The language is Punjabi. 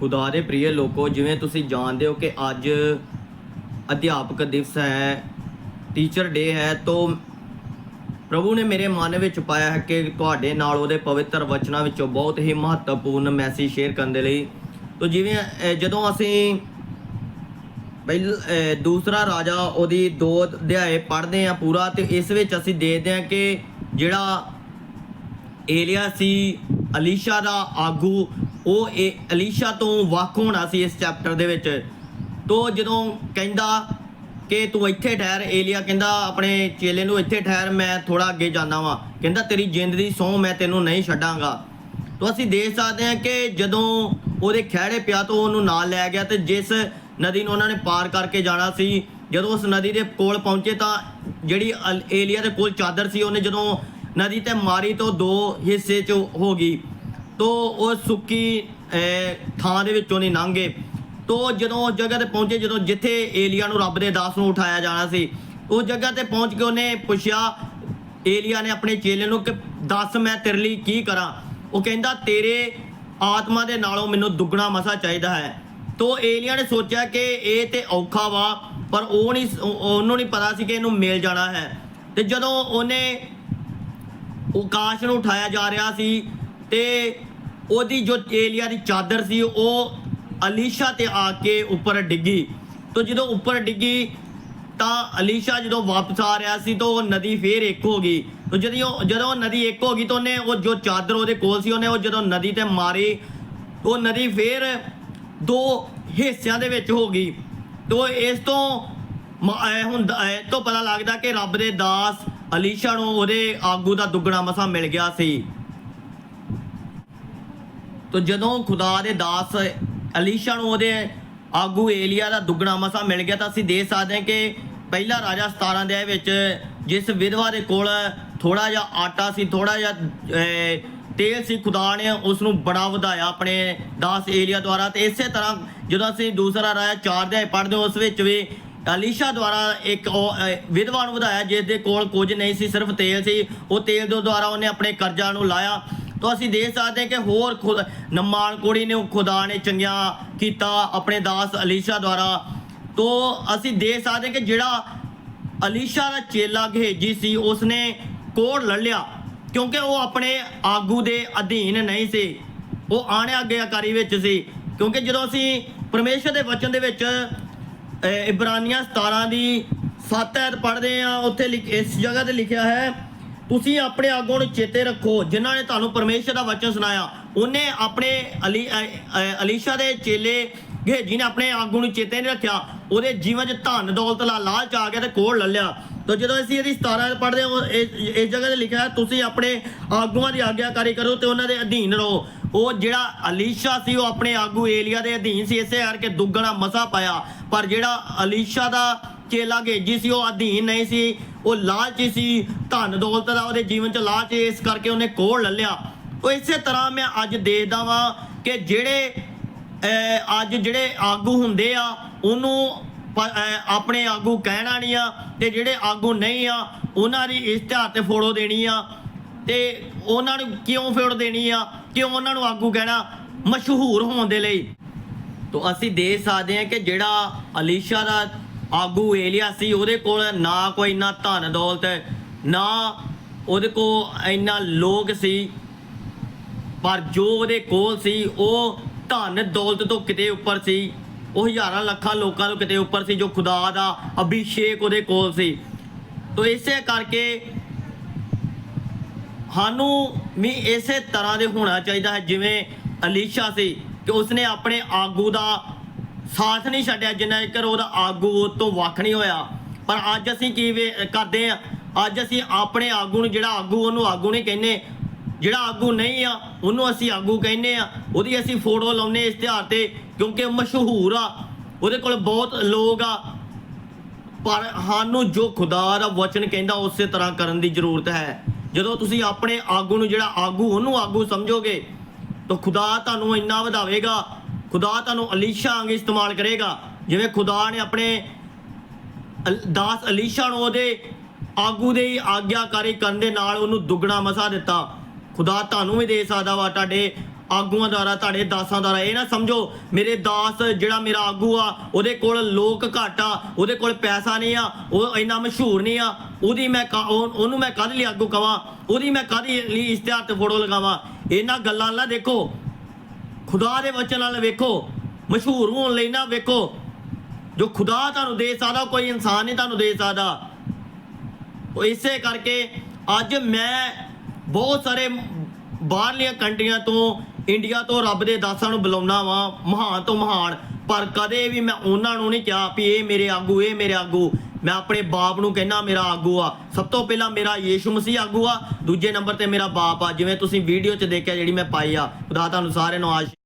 ਖੁਦਾ ਦੇ ਪ੍ਰਿਯ ਲੋਕੋ, ਜਿਵੇਂ ਤੁਸੀਂ ਜਾਣਦੇ ਹੋ ਕਿ ਅੱਜ ਅਧਿਆਪਕ ਦਿਵਸ ਹੈ ਟੀਚਰ ਡੇ ਹੈ, ਤੋਂ ਪ੍ਰਭੂ ਨੇ ਮੇਰੇ ਮਨ ਵਿੱਚ ਪਾਇਆ ਹੈ ਕਿ ਤੁਹਾਡੇ ਨਾਲ ਉਹਦੇ ਪਵਿੱਤਰ ਵਚਨਾਂ ਵਿੱਚੋਂ ਬਹੁਤ ਹੀ ਮਹੱਤਵਪੂਰਨ ਮੈਸੇਜ ਸ਼ੇਅਰ ਕਰਨ ਦੇ ਲਈ। ਤੋਂ ਜਿਵੇਂ ਜਦੋਂ ਅਸੀਂ ਪਹਿਲ ਦੂਸਰਾ ਰਾਜਾ ਉਹਦੀ ਦੋ ਅਧਿਆਏ ਪੜ੍ਹਦੇ ਆ ਪੂਰਾ, ਤੇ ਇਸ ਵਿੱਚ ਅਸੀਂ ਦੇਖਦੇ ਆ ਕਿ ਜਿਹੜਾ ਏਲੀਆ ਸੀ ਅਲੀਸ਼ਾ ਦਾ ਆਗੂ, ਉਹ ਇਹ ਅਲੀਸ਼ਾ ਤੋਂ ਵੱਖ ਹੋਣਾ ਸੀ ਇਸ ਚੈਪਟਰ ਦੇ ਵਿੱਚ। ਤੋਂ ਜਦੋਂ ਕਹਿੰਦਾ ਕਿ ਤੂੰ ਇੱਥੇ ਠਹਿਰ, ਏਲੀਆ ਕਹਿੰਦਾ ਆਪਣੇ ਚੇਲੇ ਨੂੰ ਇੱਥੇ ਠਹਿਰ, ਮੈਂ ਥੋੜਾ ਅੱਗੇ ਜਾਣਾ ਵਾਂ। ਕਹਿੰਦਾ, ਤੇਰੀ ਜਿੰਦ ਦੀ ਸਹੁੰ ਮੈਂ ਤੈਨੂੰ ਨਹੀਂ ਛੱਡਾਂਗਾ। ਤੋਂ ਅਸੀਂ ਦੇਖ ਸਕਦੇ ਹਾਂ ਕਿ ਜਦੋਂ ਉਹਦੇ ਖਹਿੜੇ ਪਿਆ ਤੋਂ ਉਹਨੂੰ ਨਾਲ ਲੈ ਗਿਆ ਤੇ ਜਿਸ ਨਦੀ ਨੂੰ ਉਹਨਾਂ ਨੇ ਪਾਰ ਕਰਕੇ ਜਾਣਾ ਸੀ, ਜਦੋਂ ਉਸ ਨਦੀ ਦੇ ਕੋਲ ਪਹੁੰਚੇ ਤਾਂ ਜਿਹੜੀ ਅਲ- ਏਲੀਆ ਦੇ ਕੋਲ ਚਾਦਰ ਸੀ, ਉਹਨੇ ਜਦੋਂ ਨਦੀ ਤੇ ਮਾਰੀ ਤੋਂ ਦੋ ਹਿੱਸੇ ਚ ਹੋ ਗਈ। ਤੋ ਉਹ ਸੁੱਕੀ ਥਾਂ ਦੇ ਵਿੱਚੋਂ ਨਹੀਂ ਲੰਘੇ ਤੋਂ ਜਦੋਂ ਉਸ ਜਗ੍ਹਾ ਤੇ ਪਹੁੰਚੇ, ਜਦੋਂ ਜਿੱਥੇ ਏਲੀਆ ਨੂੰ ਰੱਬ ਦੇ ਦਾਸ ਨੂੰ ਉਠਾਇਆ ਜਾਣਾ ਸੀ ਉਸ ਜਗ੍ਹਾ ਤੇ ਪਹੁੰਚ ਕੇ ਉਹਨੇ ਪੁੱਛਿਆ, ਏਲੀਆ ਨੇ ਆਪਣੇ ਚੇਲੇ ਨੂੰ ਕਿ ਦੱਸ ਮੈਂ ਤੇਰੇ ਲਈ ਕੀ ਕਰਾਂ? ਉਹ ਕਹਿੰਦਾ, ਤੇਰੇ ਆਤਮਾ ਦੇ ਨਾਲੋਂ ਮੈਨੂੰ ਦੁੱਗਣਾ ਮਸਾ ਚਾਹੀਦਾ ਹੈ। ਤੋ ਏਲੀਆ ਨੇ ਸੋਚਿਆ ਕਿ ਇਹ ਤੇ ਔਖਾ ਵਾ, ਪਰ ਉਹ ਨਹੀਂ ਉਹਨੂੰ ਨਹੀਂ ਪਤਾ ਸੀ ਕਿ ਇਹਨੂੰ ਮਿਲ ਜਾਣਾ ਹੈ। ਤੇ ਜਦੋਂ ਉਹਨੇ ਆਕਾਸ਼ ਨੂੰ ਉਠਾਇਆ ਜਾ ਰਿਹਾ ਸੀ ਤੇ ਉਹਦੀ ਜੋ ਏਲੀਆ ਦੀ ਚਾਦਰ ਸੀ, ਉਹ ਅਲੀਸ਼ਾ ਤੇ ਆ ਕੇ ਉੱਪਰ ਡਿੱਗੀ। ਤੋਂ ਜਦੋਂ ਉੱਪਰ ਡਿੱਗੀ, ਤਾਂ ਅਲੀਸ਼ਾ ਜਦੋਂ ਵਾਪਸ ਆ ਰਿਹਾ ਸੀ, ਤਾਂ ਉਹ ਨਦੀ ਫੇਰ ਇੱਕ ਹੋ ਗਈ। ਤੋਂ ਜਦੋਂ ਜਦੋਂ ਉਹ ਨਦੀ ਇੱਕ ਹੋ ਗਈ, ਤਾਂ ਉਹਨੇ ਉਹ ਜੋ ਚਾਦਰ ਉਹਦੇ ਕੋਲ ਸੀ, ਉਹਨੇ ਉਹ ਜਦੋਂ ਨਦੀ ਤੇ ਮਾਰੀ, ਉਹ ਨਦੀ ਫੇਰ ਦੋ ਹਿੱਸਿਆਂ ਦੇ ਵਿੱਚ ਹੋ ਗਈ। ਤੋਂ ਇਸ ਤੋਂ ਹੁੰਦਾ ਇਹ ਤੋਂ ਪਤਾ ਲੱਗਦਾ ਕਿ ਰੱਬ ਦੇ ਦਾਸ ਅਲੀਸ਼ਾ ਨੂੰ ਉਹਦੇ ਆਗੂ ਦਾ ਦੁੱਗਣਾ ਮਸਾ ਮਿਲ ਗਿਆ ਸੀ। ਤੋ ਜਦੋਂ ਖੁਦਾ ਦੇ ਦਾਸ ਅਲੀਸ਼ਾ ਨੂੰ ਉਹਦੇ ਆਗੂ ਏਲੀਆ ਦਾ ਦੁੱਗਣਾ ਮਸਾ ਮਿਲ ਗਿਆ ਤਾਂ ਅਸੀਂ ਦੇਖ ਸਕਦੇ ਹਾਂ ਕਿ ਪਹਿਲਾ ਰਾਜਾ 17 ਦੇ ਵਿੱਚ ਜਿਸ ਵਿਧਵਾ ਦੇ ਕੋਲ ਥੋੜਾ ਜਿਹਾ ਆਟਾ ਸੀ ਥੋੜਾ ਜਿਹਾ ਤੇਲ ਸੀ, ਖੁਦਾ ਨੇ ਉਸ ਨੂੰ ਬੜਾ ਵਧਾਇਆ ਆਪਣੇ ਦਾਸ ਏਲੀਆ ਦੁਆਰਾ। ਤੇ ਇਸੇ ਤਰ੍ਹਾਂ ਜਦੋਂ ਅਸੀਂ ਦੂਸਰਾ ਰਾਜਾ 4 ਦੇ ਪੜ੍ਹਦੇ ਉਸ ਵਿੱਚ ਵੀ ਅਲੀਸ਼ਾ ਦੁਆਰਾ ਇੱਕ ਉਹ, ਅਹ, ਵਿਧਵਾ ਨੂੰ ਵਧਾਇਆ ਜਿਸ ਦੇ ਕੋਲ ਕੁਝ ਨਹੀਂ ਸੀ ਸਿਰਫ ਤੇਲ ਸੀ। ਉਹ ਤੇਲ ਦੇ ਦੁਆਰਾ ਉਹਨੇ ਆਪਣੇ ਕਰਜ਼ਾ ਨੂੰ ਲਾਇਆ। ਤਾਂ ਅਸੀਂ ਦੇਖ ਸਕਦੇ ਹਾਂ ਕਿ ਹੋਰ ਖੁਦ ਨਮਾਨ ਕੁੜੀ ਨੇ ਖੁਦਾ ਨੇ ਚੰਗਿਆ ਕੀਤਾ ਆਪਣੇ ਦਾਸ ਅਲੀਸ਼ਾ ਦੁਆਰਾ। ਤੋਂ ਅਸੀਂ ਦੇਖ ਸਕਦੇ ਕਿ ਜਿਹੜਾ ਅਲੀਸ਼ਾ ਦਾ ਚੇਲਾ ਗਹੇਜੀ ਸੀ ਉਸਨੇ ਕੋੜ ਲੜ ਲਿਆ। ਕਿਉਂਕਿ ਉਹ ਆਪਣੇ ਆਗੂ ਦੇ ਅਧੀਨ ਨਹੀਂ ਸੀ। ਉਹ ਆਣੇ ਆਗਿਆਕਾਰੀ ਵਿੱਚ ਸੀ। ਕਿਉਂਕਿ ਜਦੋਂ ਅਸੀਂ ਪਰਮੇਸ਼ਰ ਦੇ ਵਚਨ ਦੇ ਵਿੱਚ ਇਬਰਾਨੀਆਂ 17 ਦੀ 7 ਐਤ ਪੜ੍ਹਦੇ ਆ, ਉੱਥੇ ਲਿਖ- ਇਸ ਜਗ੍ਹਾ ਤੇ ਲਿਖਿਆ ਹੈ, ਤੁਸੀਂ ਆਪਣੇ ਆਗੂਆਂ ਨੂੰ ਚੇਤੇ ਰੱਖੋ, ਜਿਨ੍ਹਾਂ ਨੇ ਤੁਹਾਨੂੰ ਪਰਮੇਸ਼ਰ ਦਾ ਵਚਨ ਸੁਣਾਇਆ। ਉਹਨੇ ਆਪਣੇ ਅਲੀ ਅਲੀਸ਼ਾ ਦੇ ਚੇਲੇ ਗੇਜੀ ਨੇ ਆਪਣੇ ਆਗੂ ਨੂੰ ਚੇਤੇ ਨਹੀਂ ਰੱਖਿਆ, ਉਹਦੇ ਜੀਵਨ 'ਚ ਧਨ, ਦੌਲਤ ਦਾ ਲਾਲਚ ਆ ਗਿਆ ਤੇ ਕੋੜ ਲੱਲਿਆ। ਤਾਂ ਜਦੋਂ ਅਸੀਂ ਇਹਦੀ 17 ਪੜ੍ਹਦੇ ਹਾਂ ਇਸ ਜਗ੍ਹਾ ਤੇ ਲਿਖਿਆ ਹੈ, ਤੁਸੀਂ ਆਪਣੇ ਆਗੂਆਂ ਦੀ ਆਗਿਆਕਾਰੀ ਕਰੋ ਤੇ ਉਹਨਾਂ ਦੇ ਅਧੀਨ ਰਹੋ। ਉਹ ਜਿਹੜਾ ਅਲੀਸ਼ਾ ਸੀ ਉਹ ਆਪਣੇ ਆਗੂ ਏਲੀਆ ਦੇ ਅਧੀਨ ਸੀ ਇਸੇ ਕਰਕੇ ਦੁੱਗਣਾ ਮਸਾ ਪਾਇਆ। ਪਰ ਜਿਹੜਾ ਅਲੀਸ਼ਾ ਦਾ ਚੇਲਾ ਗੇਜੀ ਸੀ ਉਹ ਅਧੀਨ ਨਹੀਂ ਸੀ। ਉਹ ਲਾਲਚੀ ਸੀ ਧਨ ਦੌਲਤ ਦਾ ਉਹਦੇ ਜੀਵਨ 'ਚ ਲਾਲਚ ਸੀ, ਇਸ ਕਰਕੇ ਉਹਨੇ ਕੋੜ ਲੱਲਿਆ ਉਹ ਇਸੇ ਤਰ੍ਹਾਂ ਮੈਂ ਅੱਜ ਦੇਖਦਾ ਵਾਂ ਕਿ ਜਿਹੜੇ ਅੱਜ ਜਿਹੜੇ ਆਗੂ ਹੁੰਦੇ ਆ ਉਹਨੂੰ ਆਪਣੇ ਆਗੂ ਕਹਿਣਾ ਨਹੀਂ ਆ ਤੇ ਜਿਹੜੇ ਆਗੂ ਨਹੀਂ ਆ ਉਹਨਾਂ ਦੀ ਇਸ਼ਤਿਹਾਰ ਤੇ ਫੋੜੋ ਦੇਣੀ ਆ। ਤੇ ਉਹਨਾਂ ਨੂੰ ਕਿਉਂ ਫੋੜ ਦੇਣੀ ਆ? ਕਿਉਂ ਉਹਨਾਂ ਨੂੰ ਆਗੂ ਕਹਿਣਾ ਮਸ਼ਹੂਰ ਹੋਣ ਦੇ ਲਈ? ਤੋ ਅਸੀਂ ਦੇਖ ਸਕਦੇ ਹਾਂ ਕਿ ਜਿਹੜਾ ਅਲੀਸ਼ਾ ਦਾ ਆਗੂ ਏਲੀਆ ਸੀ, ਉਹਦੇ ਕੋਲ ਨਾ ਕੋਈ ਇੰਨਾ ਧਨ ਦੌਲਤ, ਨਾ ਉਹਦੇ ਕੋਲ ਇੰਨਾ ਲੋਕ ਸੀ, ਪਰ ਜੋ ਉਹਦੇ ਕੋਲ ਸੀ, ਉਹ ਧਨ ਦੌਲਤ ਤੋਂ ਕਿਤੇ ਉੱਪਰ ਸੀ, ਉਹ ਹਜ਼ਾਰਾਂ ਲੱਖਾਂ ਲੋਕਾਂ ਤੋਂ ਕਿਤੇ ਉੱਪਰ ਸੀ, ਜੋ ਖੁਦਾ ਦਾ ਅਭਿਸ਼ੇਕ ਉਹਦੇ ਕੋਲ ਸੀ। ਤੋ ਇਸੇ ਕਰਕੇ ਸਾਨੂੰ ਵੀ ਇਸੇ ਤਰ੍ਹਾਂ ਦੇ ਹੋਣਾ ਚਾਹੀਦਾ ਹੈ, ਜਿਵੇਂ ਅਲੀਸ਼ਾ ਸੀ ਕਿ ਉਸਨੇ ਆਪਣੇ ਆਗੂ ਦਾ ਸਾਥ ਨਹੀਂ ਛੱਡਿਆ, ਜਿੰਨਾ ਚਿਰ ਉਹਦਾ ਆਗੂ ਉਹ ਤੋਂ ਵੱਖ ਨਹੀਂ ਹੋਇਆ। ਪਰ ਅੱਜ ਅਸੀਂ ਕੀ ਵੇ- ਕਰਦੇ ਆ ਅੱਜ ਅਸੀਂ ਆਪਣੇ ਆਗੂ ਨੂੰ ਜਿਹੜਾ ਆਗੂ ਉਹਨੂੰ ਆਗੂ ਨਹੀਂ ਕਹਿੰਦੇ, ਜਿਹੜਾ ਆਗੂ ਨਹੀਂ ਆ, ਉਹਨੂੰ ਅਸੀਂ ਆਗੂ ਕਹਿੰਦੇ ਆ ਉਹਦੀ ਅਸੀਂ ਫੋਟੋ ਲਾਉਨੇ ਇਸ਼ਤਿਹਾਰ ਤੇ, ਕਿਉਂਕਿ ਮਸ਼ਹੂਰ ਆ। ਉਹਦੇ ਕੋਲ ਬਹੁਤ ਲੋਕ ਆ। ਪਰ ਸਾਨੂੰ ਜੋ ਖੁਦਾ ਦਾ ਵਚਨ ਕਹਿੰਦਾ, ਉਸੇ ਤਰ੍ਹਾਂ ਕਰਨ ਦੀ ਜ਼ਰੂਰਤ ਹੈ। ਜਦੋਂ ਤੁਸੀਂ ਆਪਣੇ ਆਗੂ ਨੂੰ ਜਿਹੜਾ ਆਗੂ, ਉਹਨੂੰ ਆਗੂ ਸਮਝੋਗੇ, ਤਾਂ ਖੁਦਾ ਤੁਹਾਨੂੰ ਇੰਨਾ ਵਧਾਵੇਗਾ। ਖੁਦਾ ਤੁਹਾਨੂੰ ਅਲੀਸ਼ਾ ਵਾਂਗ ਇਸਤੇਮਾਲ ਕਰੇਗਾ। ਜਿਵੇਂ ਖੁਦਾ ਨੇ ਆਪਣੇ ਅਲ- ਦਾਸ ਅਲੀਸ਼ਾ ਨੂੰ ਉਹਦੇ ਆਗੂ ਦੇ ਆਗਿਆਕਾਰੀ ਕਰਨ ਦੇ ਨਾਲ ਉਹਨੂੰ ਦੁੱਗਣਾ ਮਸਾ ਦਿੱਤਾ। ਖੁਦਾ ਤੁਹਾਨੂੰ ਵੀ ਦੇ ਸਕਦਾ ਵਾ, ਤੁਹਾਡੇ ਆਗੂਆਂ ਦੁਆਰਾ, ਤੁਹਾਡੇ ਦਾਸਾਂ ਦੁਆਰਾ, ਇਹ ਨਾ ਸਮਝੋ, ਮੇਰੇ ਦਾਸ ਜਿਹੜਾ ਮੇਰਾ ਆਗੂ ਆ, ਉਹਦੇ ਕੋਲ ਲੋਕ ਘੱਟ ਆ ਉਹਦੇ ਕੋਲ ਪੈਸਾ ਨਹੀਂ ਆ, ਉਹ ਇੰਨਾ ਮਸ਼ਹੂਰ ਨਹੀਂ ਆ, ਉਹਦੀ ਮੈਂ ਕਾ- ਉਹ- ਉਹਨੂੰ ਮੈਂ ਕਾਹਦੇ ਲਈ ਆਗੂ ਕਵਾਂ? ਉਹਦੀ ਮੈਂ ਕਾਹਦੇ ਲਈ ਇਸ਼ਤਿਹਾਰ ਤੇ ਫੋਟੋ ਲਗਾਵਾਂ? ਇਹਨਾਂ ਗੱਲਾਂ ਨਾਲ ਦੇਖੋ। ਖੁਦਾ ਦੇ ਵਚਨ ਨਾਲ ਵੇਖੋ। ਮਸ਼ਹੂਰ ਹੋਣ ਲਈ ਨਾ ਵੇਖੋ। ਜੋ ਖੁਦਾ ਤੁਹਾਨੂੰ ਦੇ ਸਕਦਾ ਕੋਈ ਇਨਸਾਨ ਨਹੀਂ ਤੁਹਾਨੂੰ ਦੇ ਸਕਦਾ। ਉਹ ਇਸੇ ਕਰਕੇ ਅੱਜ ਮੈਂ ਬਹੁਤ ਸਾਰੇ ਬਾਹਰਲੀਆਂ ਕੰਟਰੀਆਂ ਤੋਂ ਇੰਡੀਆ ਤੋਂ ਰੱਬ ਦੇ ਦਾਸਾਂ ਨੂੰ ਬੁਲਾਉਣਾ ਵਾਂ, ਮਹਾਨ ਤੋਂ ਮਹਾਨ। ਪਰ ਕਦੇ ਵੀ ਮੈਂ ਉਹਨਾਂ ਨੂੰ ਨਹੀਂ ਕਿਹਾ ਵੀ ਇਹ ਮੇਰੇ ਆਗੂ, ਇਹ ਮੇਰੇ ਆਗੂ। ਮੈਂ ਆਪਣੇ ਬਾਪ ਨੂੰ ਕਹਿਣਾ ਮੇਰਾ ਆਗੂ ਆ। ਸਭ ਤੋਂ ਪਹਿਲਾਂ ਮੇਰਾ ਯੀਸ਼ੂ ਮਸੀਹ ਆਗੂ ਆ। ਦੂਜੇ ਨੰਬਰ ਤੇ ਮੇਰਾ ਬਾਪ ਆ। ਜਿਵੇਂ ਤੁਸੀਂ ਵੀਡੀਓ 'ਚ ਦੇਖਿਆ, ਜਿਹੜੀ ਮੈਂ ਪਾਈ ਆ। ਖੁਦਾ ਤੁਹਾਨੂੰ ਸਾਰਿਆਂ ਨੂੰ ਆਸ਼